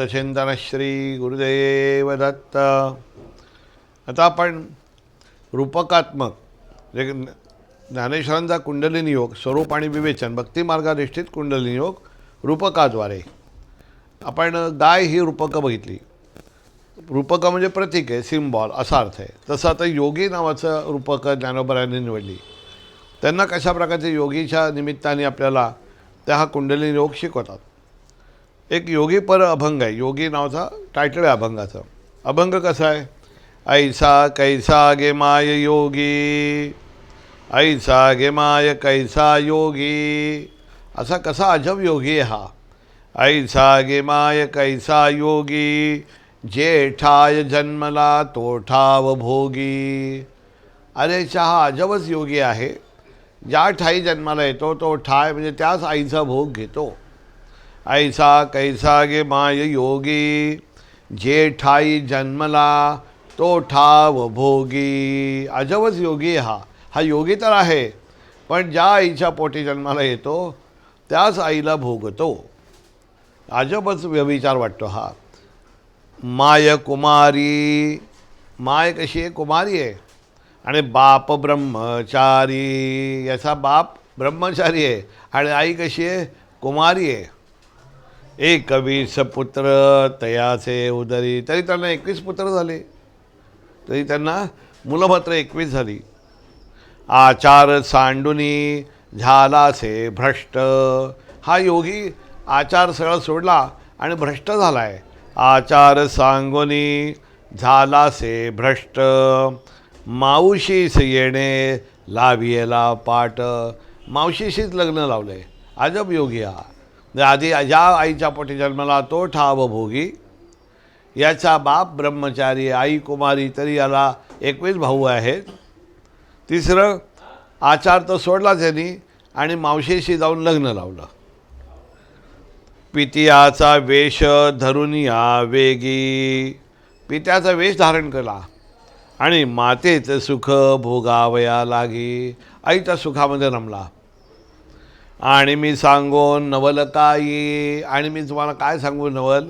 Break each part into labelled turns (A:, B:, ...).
A: अवधूत चिंतन श्री गुरुदेव दत्त आता आपण रूपकात्मक जे ज्ञानेश्वरांचा कुंडलिनी योग स्वरूप आणि विवेचन भक्ती मार्गाधिष्ठित कुंडलिनी योग रूपकाद्वारे. आपण गाय ही रूपकं बघितली. रूपकं म्हणजे प्रतीक आहे सिम्बॉल असा अर्थ आहे. तसं आता योगी नावाचं रूपकं ज्ञानोबरांनी निवडली. त्यांना कशा प्रकारचे योगीच्या निमित्ताने आपल्याला त्या हा कुंडलिनी योग शिकवतात? एक योगी पर अभंग आहे. योगी नावाचा टायटल आहे अभंगाचं. अभंग कसा आहे? ऐसा कैसा गे माय योगी? ऐसा गे माय कैसा योगी? असा कसा अजब योगी आहे हा. ऐसा गे माय कैसा योगी? जेठाय जन्मला तोठाव भोगी. अरे हा अजबच योगी आहे. ज्या ठाई जन्माला येतो तो ठाय म्हणजे त्याच आईचा भोग घेतो. ऐसा कैसा गे माय योगी? जे ठाई जन्मला तो ठाव भोगी। अजबच योगी हा. हा योगी तर आहे पण ज्या आईच्या पोटी जन्माला येतो त्याच आईला भोगतो. अजबच व्यविचार वाटतो हा. माय कुमारी. माय कशी आहे? कुमारी आहे. आणि बाप ब्रह्मचारी. याचा बाप ब्रह्मचारी आहे. आणि आई कशी आहे? कुमारी आहे. एकवीस पुत्र तयाचे उदरी. तरी त्यांना एकवीस पुत्र झाले. तरी त्यांना मुलं मात्र एकवीस झाली. आचार सांडुनी झालासे भ्रष्ट. हा योगी आचार सगळं सोडला आणि भ्रष्ट झाला आहे आचार सांगोनी झालासे भ्रष्ट. मावशीस येणे लाभियला पाट. मावशीशीच लग्न लावलं आहे अजब योगी हा. म्हणजे आधी ज्या आईच्या पोटी जन्माला तो ठाव भोगी याचा बाप ब्रह्मचारी आई कुमारी तरी याला एकवीस भाऊ आहेत. तिसरं आचार तर सोडला त्यांनी आणि मावशीशी जाऊन लग्न लावलं. पितियाचा वेश धरून या वेगी. पित्याचा वेश धारण केला आणि मातेचं सुख भोगावया लागी. आईच्या सुखामध्ये रमला. आणि मी सांगून नवल काही आणि मी तुम्हाला काय सांगू नवल?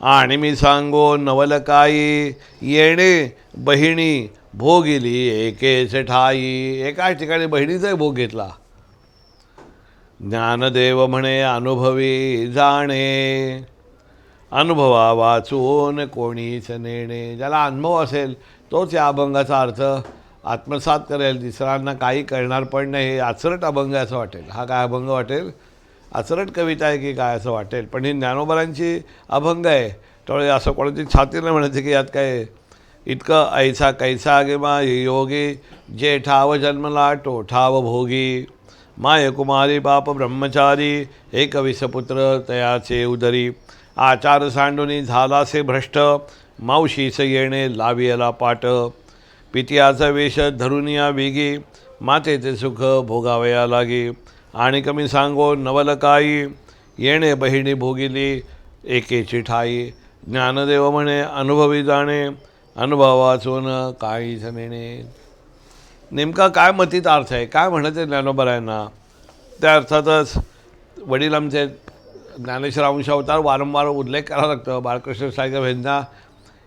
A: आणि मी सांगो नवल काही येणे बहिणी भोगिली एकेच ठाई. एकाच ठिकाणी बहिणीचाही भोग घेतला. ज्ञानदेव म्हणे अनुभवी जाणे. अनुभवा वाचून कोणीच नेणे. ज्याला अनुभव असेल तोच या अभंगाचा अर्थ. आत्मसात करेल दुसऱ्यांना काही करणार पण नाही हे आचरट अभंग असं वाटेल. हा काय अभंग वाटेल? आचरट कविता आहे की काय असं वाटेल? पण ही ज्ञानोबरांची अभंग आहे. त्यामुळे असं कोणाची छाती नाही म्हणायचं की यात काय इतकं ऐसा कैसा गे मा योगी जे ठाव जन्मला तो ठाव भोगी. माय कुमारी बाप ब्रह्मचारी एक विसपुत्र तयाचे उदरी. आचार सांडुनी झालासे भ्रष्ट मावशीस येणे लावियला पाट. पितियाचा वेश धरून या वेगी मातेचे सुख भोगावया लागे. आणि कमी सांगो नवल काही येणे बहिणी भोगिली एकेची ठाई ज्ञानदेव म्हणे अनुभवी जाणे अनुभवाचून काही जमेणे नेमका काय मतीत अर्थ आहे? काय म्हणायचे ज्ञानोबरायांना? त्या अर्थातच वडील आमचे ज्ञानेश्वर अंशावतार वारंवार उल्लेख करावा लागतो. बाळकृष्ण साहेब यांना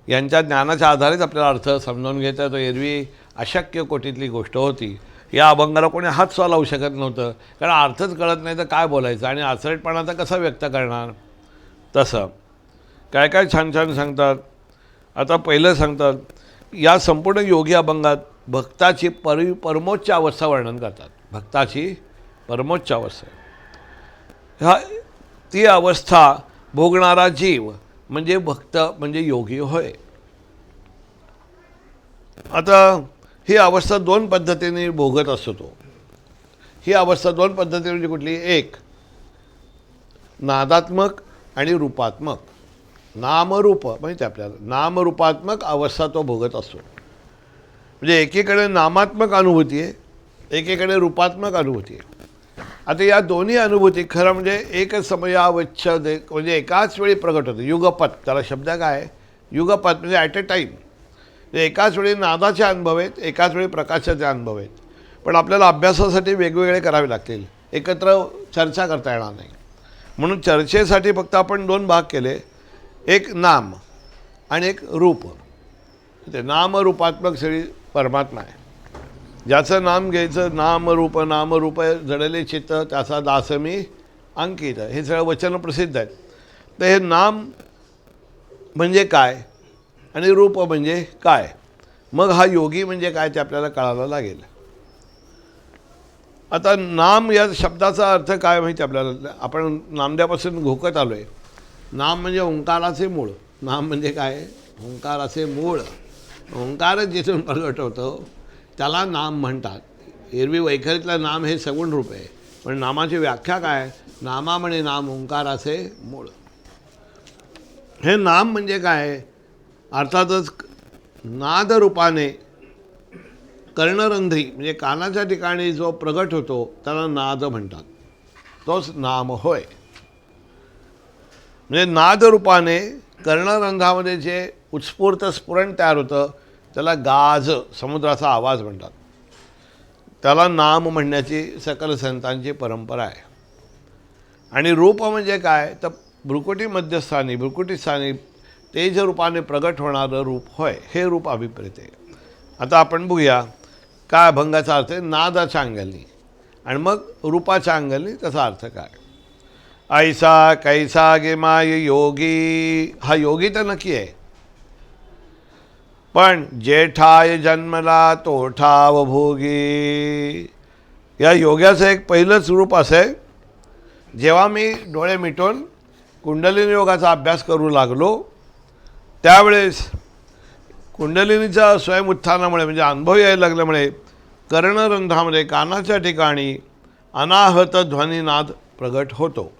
A: यांच्या ज्ञानाच्या आधारेच आपल्याला अर्थ समजावून घेता तो एरवी अशक्य कोटीतली गोष्ट होती. या अभंगाला कोणी हात सुद्धा लावू शकत नव्हतं. कारण अर्थच कळत नाही तर काय बोलायचं? आणि आचरटपणाचा कसा व्यक्त करणार? तसं. काय काय छान छान सांगतात. आता पहिलं सांगतात या संपूर्ण योगी अभंगात भक्ताची परि परमोच्च अवस्था वर्णन करतात. भक्ताची परमोच्च अवस्था. ह्या ती अवस्था भोगणारा जीव म्हणजे भक्त म्हणजे योगी होय. आता ही अवस्था दोन पद्धतीने भोगत असतो. तो ही अवस्था दोन पद्धतीने म्हणजे कुठली? एक नादात्मक आणि रूपात्मक. नामरूप माहिती आपल्याला? नामरूपात्मक अवस्था तो भोगत असतो. म्हणजे एकीकडे नामात्मक अनुभूती आहे एकीकडे रूपात्मक अनुभूती आहे. आता या दोन्ही अनुभूती खरं म्हणजे एक समयावच्छ म्हणजे एकाच वेळी प्रगट होते. युगपथ त्याला शब्द काय आहे? म्हणजे ॲट अ टाईम एकाच वेळी नादाचे अनुभव आहेत एकाच वेळी प्रकाशाचे अनुभव आहेत. पण आपल्याला अभ्यासासाठी वेगवेगळे करावे लागतील. एकत्र चर्चा करता येणार नाही. म्हणून चर्चेसाठी फक्त आपण दोन भाग केले. एक नाम आणि एक रूप. ते नामरूपात्मक श्री परमात्मा आहे. ज्याचं नाम घ्यायचं नामरूप नामरूप जडले चित्त त्याचा दास मी अंकित. हे सगळं वचन प्रसिद्ध आहेत. तर हे नाम म्हणजे काय? आणि रूप म्हणजे काय? मग हा योगी म्हणजे काय ते आपल्याला कळायला लागेल. आता नाम या शब्दाचा अर्थ काय माहिती आपल्याला? आपण नामद्यापासून घोकत आलो आहे नाम म्हणजे ओंकाराचे मूळ. नाम म्हणजे काय? ओंकाराचे मूळ. ओंकारच जिथून प्रगट होतो त्याला नाम म्हणतात. एरवी वैखरीतलं नाम हे सगुण रूप आहे. पण नामाची व्याख्या काय? नामा म्हणे नाम ओंकाराचे मूळ. हे नाम म्हणजे काय? अर्थातच नाद रूपाने कर्णरंध्री म्हणजे कानाच्या ठिकाणी जो प्रगट होतो त्याला नाद म्हणतात. तोच नाम होय. म्हणजे नाद रूपाने कर्णरंध्रामध्ये जे उत्स्फूर्त स्फुरण तयार होतं त्याला गाज समुद्राचा आवाज म्हणतात. त्याला नाम म्हणण्याची सकल संतांची परंपरा आहे. आणि रूप म्हणजे काय? तर भ्रुकुटी मध्यस्थानी भ्रुकुटीस्थानी तेज रूपाने प्रगट होणारं रूप होय हे रूप अभिप्रेत आहे. आता आपण बघूया काय अभंगाचा अर्थ आहे? नादाच्या अंगलनी आणि मग रूपाच्या अंगलनी त्याचा अर्थ काय? ऐसा कैसा गे माय योगी हा योगी तर नक्की आहे. पण जेठाय जन्मला तोठावभोगी भोगी. या योगाचं एक पहिलंच रूप असं आहे. जेव्हा मी डोळे मिटून कुंडलिनी योगाचा अभ्यास करू लागलो त्यावेळेस कुंडलिनीच्या स्वयंउत्थानामुळे म्हणजे अनुभव यायला लागल्यामुळे कर्णरंध्रामध्ये कानाच्या ठिकाणी अनाहत ध्वनीनाद प्रगट होतो.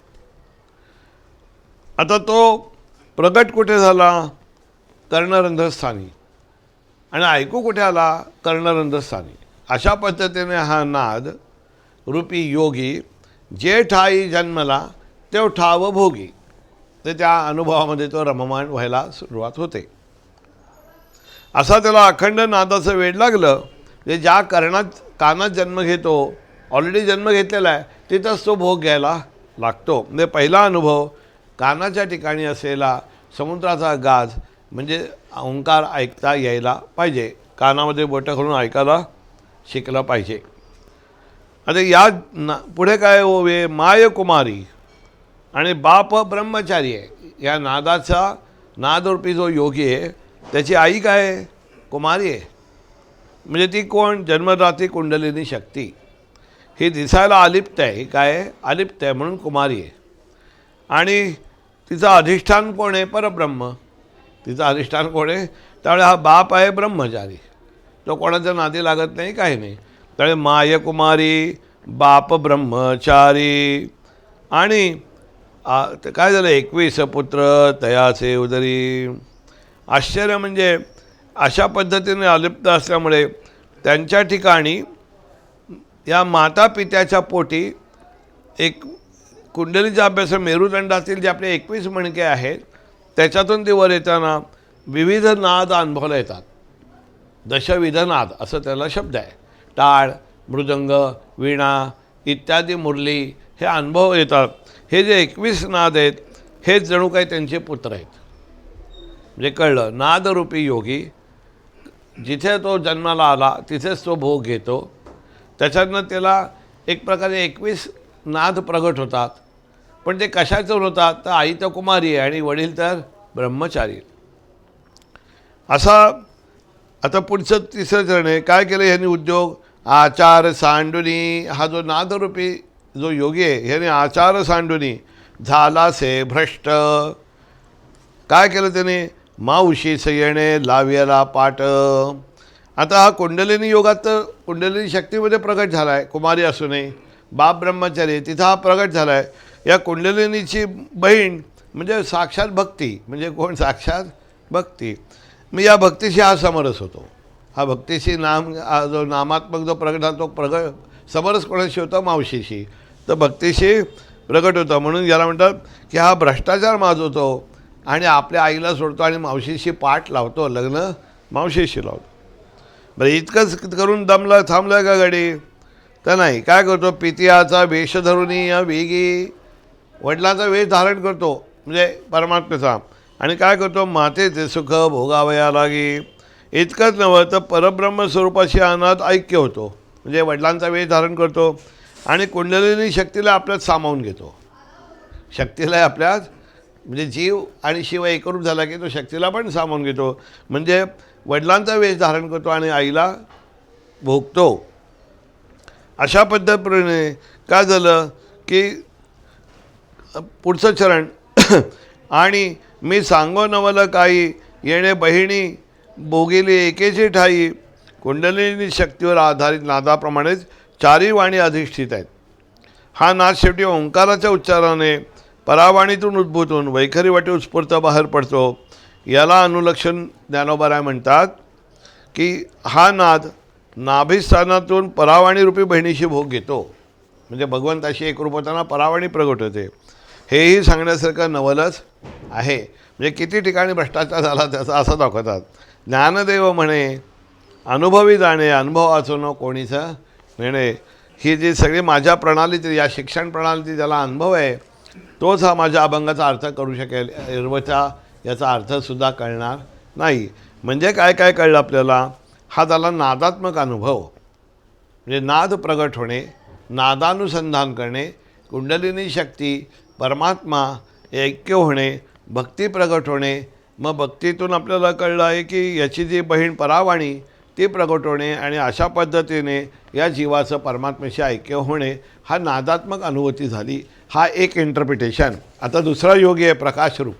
A: आता तो प्रगट कुठे झाला? कर्णरंध्रस्थानी. आणि ऐकू कुठे आला? कर्णरंधस्थानी अशा पद्धतीने हा नाद रूपी योगी जे ठाई जन्मला तो ठाव भोगी ते त्या अनुभवामध्ये तो रममाण व्हायला सुरुवात होते. असा त्याला अखंड नादाचं वेळ लागलं जे ज्या कर्णात कानात जन्म घेतो ऑलरेडी जन्म घेतलेला आहे तिथंच तो भोग घ्यायला लागतो. म्हणजे पहिला अनुभव कानाच्या ठिकाणी असलेला समुद्राचा गाज म्हणजे ओंकार ऐकता यायला पाहिजे. कानामध्ये बोटं घालून ऐकायला शिकलं पाहिजे. आता या ना पुढे काय हो ओवे माय कुमारी आणि बाप ब्रह्मचारी आहे. या नादाचा नादरूपी जो योगी आहे त्याची आई काय आहे? कुमारी आहे. म्हणजे ती कोण? जन्मदाती कुंडलिनी शक्ती. ही दिसायला अलिप्त आहे. ही काय आलिप्त अलिप्त आहे म्हणून कुमारी आहे. आणि तिचं अधिष्ठान कोण आहे? परब्रह्म. तिचं अधिष्ठान कोण आहे? त्यावेळे हा बाप आहे ब्रह्मचारी. तो कोणाच्या नादी लागत नाही काही नाही. त्यावेळे मायकुमारी बाप ब्रह्मचारी. आणि ते काय झालं? एकवीस पुत्र तयाचे उदरी. आश्चर्य म्हणजे अशा पद्धतीने अलिप्त असल्यामुळे त्यांच्या ठिकाणी या माता पित्याच्या पोटी एक कुंडलीचा अभ्यास मेरुदंडातील जे आपले एकवीस मणके आहेत त्याच्यातून ते वर येताना विविध नाद अनुभवला येतात दशविध नाद असं त्याला शब्द आहे. टाळ मृदंग वीणा इत्यादी मुरली हे अनुभव येतात. हे जे एकवीस नाद आहेत हेच जणू काही त्यांचे पुत्र आहेत. म्हणजे कळलं नादरूपी योगी जिथे तो जन्माला आला तिथेच तो भोग घेतो. त्याच्यातनं त्याला एक प्रकारे एकवीस नाद प्रगट होतात. पण ते कशाचं होतात तर आई तर कुमारी आहे आणि वडील तर ब्रह्मचारी असा आता पुढचं तिसरं चरण आहे. काय केलं ह्यांनी उद्योग? आचार सांडुनी. हा जो नादरूपी जो योगी आहे ह्याने आचार सांडुनी. झाला से भ्रष्ट. काय केलं त्याने? मावशी येणे लाव्याला पाट. आता हा कुंडलिनी योगात तर कुंडलिनी शक्तीमध्ये प्रगट झाला आहे कुमारी असू नये बाप ब्रह्मचारी तिथं हा प्रगट झाला आहे या कुंडलिनीची बहीण म्हणजे साक्षात भक्ती म्हणजे कोण? साक्षात भक्ती. मी या भक्तीशी हा समरस होतो. हा भक्तीशी नाम हा जो नामात्मक जो प्रगट तो प्रग समरस कोणाशी होता? मावशीशी. तर भक्तीशी प्रगट होता. म्हणून याला म्हणतात की हा भ्रष्टाचार माजवतो आणि आपल्या आईला सोडतो आणि मावशीशी पाठ लावतो लग्न मावशीशी लावतो. बरं इतकंच करून दमलं थांबलं का गाडी? तर नाही. काय करतो? पितियाचा वेश धरून या वेगी. वडिलांचा वेश धारण करतो म्हणजे परमात्म्याचा आणि काय करतो? मातेचे सुख भोगावया लागे. इतकंच नव्हं तर परब्रह्म स्वरूपाशी अनाथ ऐक्य होतो. म्हणजे वडिलांचा वेश धारण करतो आणि कुंडलिनी शक्तीला आपल्यात सामावून घेतो. शक्तीला आपल्यात म्हणजे जीव आणि शिव एकरूप झाला की तो शक्तीला पण सामावून घेतो. म्हणजे वडिलांचा वेश धारण करतो आणि आईला भोगतो. अशा पद्धतीने काय झालं की पुढचं चरण. आणि मी सांगो नवल काही येणे बहिणी भोगिली एकेची ठाई. कुंडलिनी शक्तीवर आधारित नादाप्रमाणेच चारी वाणी अधिष्ठित आहेत. हा नाद शेवटी ओंकाराच्या उच्चाराने परावाणीतून उद्भूतून वैखरी वाटे उत्स्फूर्त बाहेर पडतो. याला अनुलक्षण ज्ञानोबाराय म्हणतात की हा नाद नाभिस्थानातून परावाणीरूपी बहिणीशी भोग घेतो. म्हणजे भगवंताशी एकरूप होताना परावाणी प्रगट होते. हेही सांगण्यासारखं नवलच आहे. म्हणजे किती ठिकाणी भ्रष्टाचार झाला त्याचा असं दाखवतात. ज्ञानदेव म्हणे अनुभवी जाणे अनुभव वाचवणं कोणीचं मिळणे. ही जी सगळी माझ्या प्रणालीत या शिक्षण प्रणालीत ज्याला अनुभव आहे तोच हा माझ्या अभंगाचा अर्थ करू शकेल. एरवचा याचा अर्थसुद्धा कळणार नाही. म्हणजे काय काय कळलं आपल्याला? हा झाला नादात्मक अनुभव. म्हणजे नाद प्रगट होणे नादानुसंधान करणे कुंडलिनी शक्ती परमात्मा ऐक्य होणे भक्ती प्रगट होणे मग भक्तीतून आपल्याला कळलं आहे की याची जी बहीण परावाणी ती प्रगट होणे आणि अशा पद्धतीने या जीवाचं परमात्म्याशी ऐक्य होणे हा नादात्मक अनुभूती झाली. हा एक इंटरप्रिटेशन आता दुसरा योगी आहे प्रकाशरूप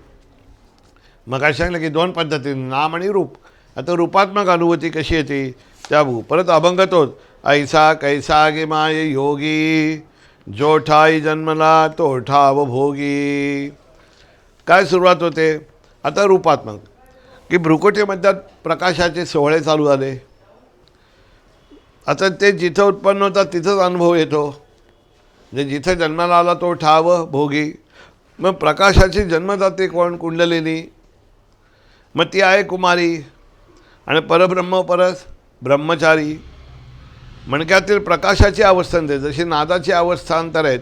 A: मग सांगितलं की दोन पद्धतीने नाम आणि रूप. आता रूपात्मक अनुभूती कशी येते? त्या भू परत अभंगतोच ऐसा कैसा गे माय योगी? जो ठाई जन्मला तो ठाव भोगी. काय सुरुवात होते? आता रूपात्मक. की भ्रुकुटीमध्ये प्रकाशाचे सोहळे चालू झाले. आता ते जिथं उत्पन्न होतात तिथंच अनुभव येतो. म्हणजे जिथं जन्माला आला तो ठाव भोगी. मग प्रकाशाची जन्मदाते कोण? कुंडलिनी. मग ती आहे कुमारी. आणि परब्रह्म परस ब्रह्मचारी. मणक्यातील प्रकाशाची अवस्थांतर जशी नादाची अवस्थांतर आहेत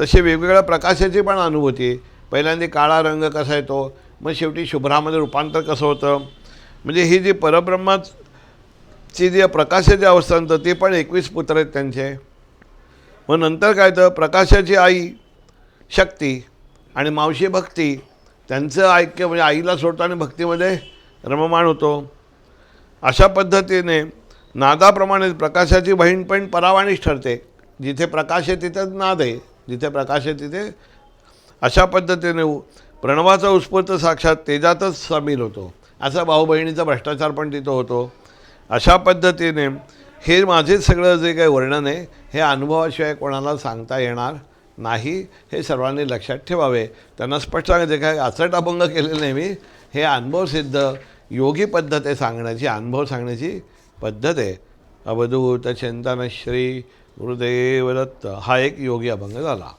A: तशी वेगवेगळ्या प्रकाशाची पण अनुभूती पहिल्यांदा काळा रंग कसा येतो मग शेवटी शुभ्रामध्ये रूपांतर कसं होतं? म्हणजे ही जी परब्रह्माची जी प्रकाशाची अवस्थांतर ती पण एकवीस पुत्र आहेत त्यांचे. मग नंतर काय तर प्रकाशाची आई शक्ती आणि मावशी भक्ती त्यांचं ऐक्य म्हणजे आईला सोडतो आणि भक्तीमध्ये रममाण होतो. अशा पद्धतीने नादाप्रमाणे प्रकाशाची बहीण पण परावाणीच ठरते. जिथे प्रकाश आहे तिथेच नाद आहे. जिथे प्रकाश आहे तिथे अशा पद्धतीने प्रणवाचा उत्स्फूर्त साक्षात तेजातच सामील होतो. असा भाऊ बहिणीचा भ्रष्टाचार पण तिथं होतो. अशा पद्धतीने हे माझे सगळं जे काही वर्णन आहे हे अनुभवाशिवाय कोणाला सांगता येणार नाही हे सर्वांनी लक्षात ठेवावे. त्यांना स्पष्ट सांगायचे काय आचट अभंग केले नाही मी. हे अनुभवसिद्ध योगी पद्धत आहे सांगण्याची अनुभव सांगण्याची पद्धत. आहे अवधूत चिंतन श्री गुरुदेव दत्त हा एक योगी अभंग झाला.